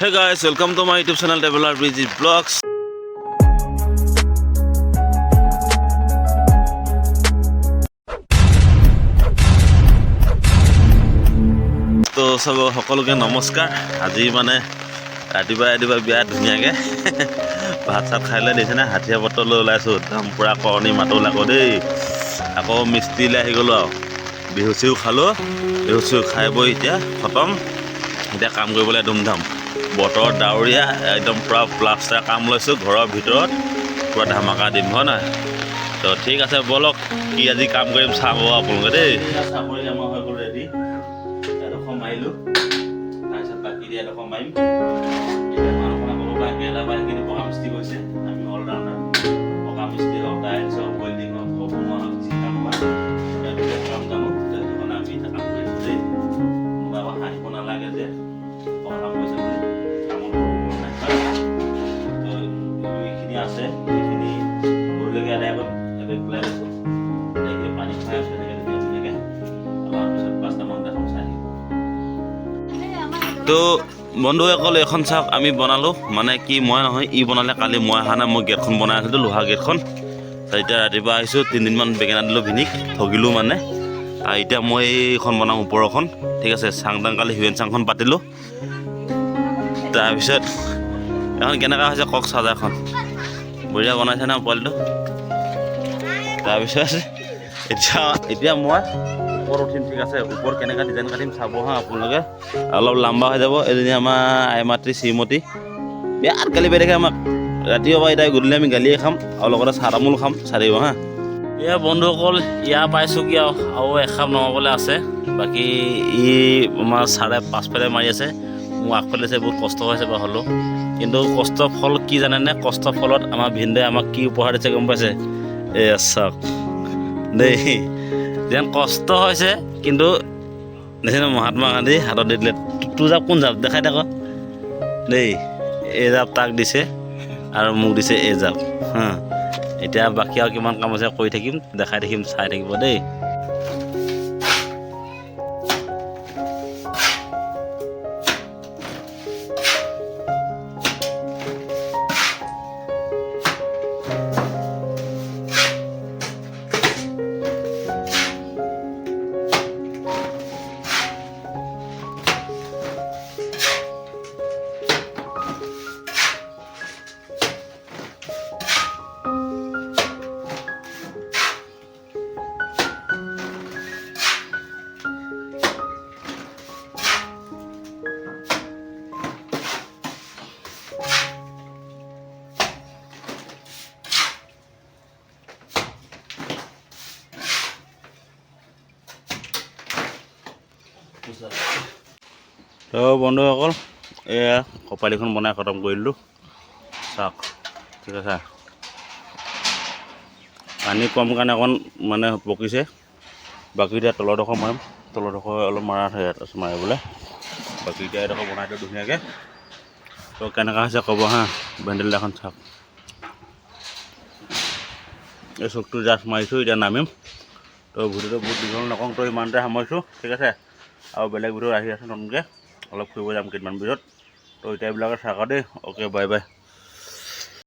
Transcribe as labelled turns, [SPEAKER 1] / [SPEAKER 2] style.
[SPEAKER 1] Hey guys, welcome to my YouTube channel Traveler Bridge Vlogs. তো চব সকলোকে নমস্কাৰ। আজি মানে ৰাতিপুৱা ৰাতিপুৱা বিৰাট ধুনীয়াকৈ ভাত চাত খাই লৈ দিছেনে হাঠিয়া পত্ৰ লৈ ওলাইছোঁ। একদম পূৰা কৰণী মাতোল আকৌ দেই। আকৌ মিস্ত্ৰীলৈ আহি গ'লোঁ আৰু। বিহু চিহু খালোঁ। বিহু চিহু খাই বৈ এতিয়া খতম। এতিয়া কাম কৰিবলৈ ধুমধাম। বতৰ ডাৱৰীয়া, একদম পূৰা প্লাষ্টাৰ কাম লৈছোঁ ঘৰৰ ভিতৰত। পূৰা ধামাকা দিম, হয় নহয়? তো ঠিক আছে, ব'লক, কি আজি কাম কৰিম চাব আপোনালোকে দেই। চাপৰি আমাৰ হৈ গ'ল ৰেডি এডোখৰ মাৰিলোঁ। তাৰপিছত বাকী দিয়া এডোখৰ মাৰিম। এতিয়া মিস্ত্ৰী কৰিছে আমি অলৰাউণ্ডাৰ এইখিনি গৰুলৈকে আদায় পেলাই লৈছোঁ পানী খাই এনেকৈ ধুনীয়া আমাৰ পিছত পাঁচটামান চাই তো বন্ধুসকল এখন চাওক আমি বনালোঁ। মানে কি মই নহয় ই বনালে কালি মই অহা নাই মই গেটখন বনাই আছিলোঁ লোহা গেটখন। এতিয়া ৰাতিপুৱা আহিছোঁ তিনিদিনমান বেঙেনা দিলোঁ ভিনিক ঠগিলোঁ মানে। আৰু এতিয়া মই এইখন বনাম ওপৰখন ঠিক আছে চাং তাং কালি হিউৱেন চাংখন পাতিলোঁ। তাৰপিছত এখন কেনেকুৱা হৈছে কওক চাৰ্জাৰখন বঢ়িয়া বনাইছে ন পোৱালিটো তাৰপিছত এতিয়া এতিয়া মই ওপৰত উঠিম, ঠিক আছে? ওপৰত কেনেকুৱা ডিজাইন কাটিম চাব, হা, আপোনালোকে। অলপ লাম্বা হৈ যাব, এজনী আমাৰ আইমাতৃ শ্ৰীমতী। বিৰাট গালি পাই থাকে আমাক। ৰাতিপুৱা পৰা এতিয়া গধূলি আমি গালিয়ে খাম, আৰু লগতে চাহ তামোল খাম চাই দিব হা। এয়া বন্ধুসকল, ইয়াৰ পাইছোঁগৈ আৰু আৰু এখাপ নমাবলৈ আছে। বাকী ই আমাৰ চাৰে পাঁচফালে মাৰি আছে। মোৰ আগফালে আছে বহুত কষ্ট হৈছে বাৰু হ'লেও কিন্তু কষ্ট ফল কি জানেনে? কষ্ট ফলত আমাৰ ভিনদেৱে আমাক কি উপহাৰ দিছে গম পাইছে? এয়া চাওক দেই, যেন কষ্ট হৈছে, কিন্তু নিচিনা মহাত্মা গান্ধী হাতত দি দিলে। তোৰ জাপ কোন জাপ? দেখাই থাক দেই এই জাপ তাক দিছে আৰু মোক দিছে এই জাপ। হা, এতিয়া বাকী আৰু কিমান কাম আছে কৰি থাকিম, দেখাই থাকিম, চাই থাকিব দেই। তো বন্ধুসকল, এয়া কপালীখন বনাই খতম কৰি দিলোঁ চাওক, ঠিক আছে? পানী কম কাৰণে অকণ মানে পকিছে। বাকী এতিয়া তলৰডোখৰ মাৰিম। তলৰডোখৰ অলপ মাৰা থাকে তাৰপিছত মাৰিবলৈ। বাকী এতিয়া এডোখৰ বনাই দিওঁ ধুনীয়াকৈ। তো কেনেকুৱা হৈছে ক'ব হা ভেণ্টিলেটাৰখন চাওক। এই চকটো জাষ্ট মাৰিছোঁ, এতিয়া নামিম। তো ভিডিঅ'টো বহুত দীঘল নকওঁ, তো ইমানতে সামৰিছোঁ, ঠিক আছে? আৰু বেলেগ ভিডিঅ' আহি আছে নতুনকৈ। অলপ ফুৰিব যাম কেইদিনমান পিছত। তো এতিয়া এইবিলাকে চাকা দেই। Okay bye bye